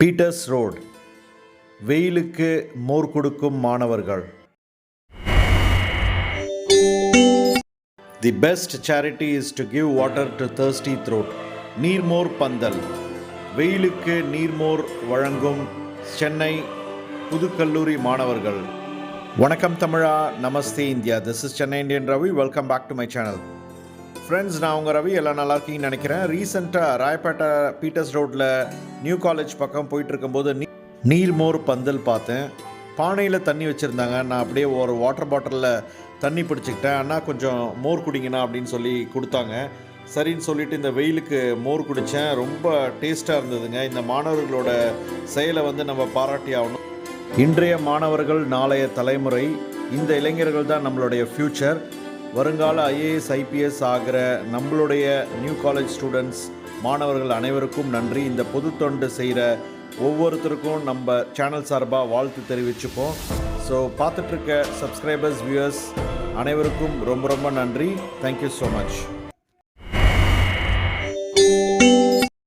Peter's road. வெயிலுக்கு மோர் கொடுக்கும் மாணவர்கள். The best charity is to give water to thirsty throat நீர்மோர் பந்தல். வெயிலுக்கு நீர்மோர் வழங்கும் சென்னை புதுக்கல்லூரி மாணவர்கள். வணக்கம் தமிழா நமஸ்தே India. This is Chennai Indian Ravi welcome back to my channel friends நான் உங்கள் ரவி எல்லாம் நல்லா இருக்கீங்கன்னு நினைக்கிறேன். ரீசெண்டாக ராயப்பேட்டை பீட்டர்ஸ் ரோட்டில் நியூ காலேஜ் பக்கம் போயிட்டு இருக்கும்போது நீ நீர்மோர் பந்தல் பார்த்தேன். பானையில் தண்ணி வச்சுருந்தாங்க. நான் அப்படியே ஒரு வாட்டர் பாட்டிலில் தண்ணி பிடிச்சிக்கிட்டேன். அண்ணா கொஞ்சம் மோர் குடிங்கண்ணா அப்படின்னு சொல்லி கொடுத்தாங்க. சரின்னு சொல்லிட்டு இந்த வெயிலுக்கு மோர் குடித்தேன் ரொம்ப டேஸ்ட்டாக இருந்ததுங்க. இந்த மாணவர்களோட செயலை வந்து நம்ம பாராட்டி ஆகணும். இன்றைய மாணவர்கள் நாளைய தலைமுறை இந்த இளைஞர்கள் தான் நம்மளுடைய ஃப்யூச்சர் வருங்கால ஐஏஎஸ் ஐபிஎஸ் ஆகிற நம்மளுடைய நியூ காலேஜ் ஸ்டூடெண்ட்ஸ் மாணவர்கள் அனைவருக்கும் நன்றி. இந்த பொது தொண்டு செய்கிற ஒவ்வொருத்தருக்கும் நம்ம சேனல் சார்பாக வாழ்த்து தெரிவிச்சுப்போம். ஸோ பார்த்துட்ருக்க சப்ஸ்கிரைபர்ஸ் வியூவர்ஸ் அனைவருக்கும் ரொம்ப ரொம்ப நன்றி. Thank you so much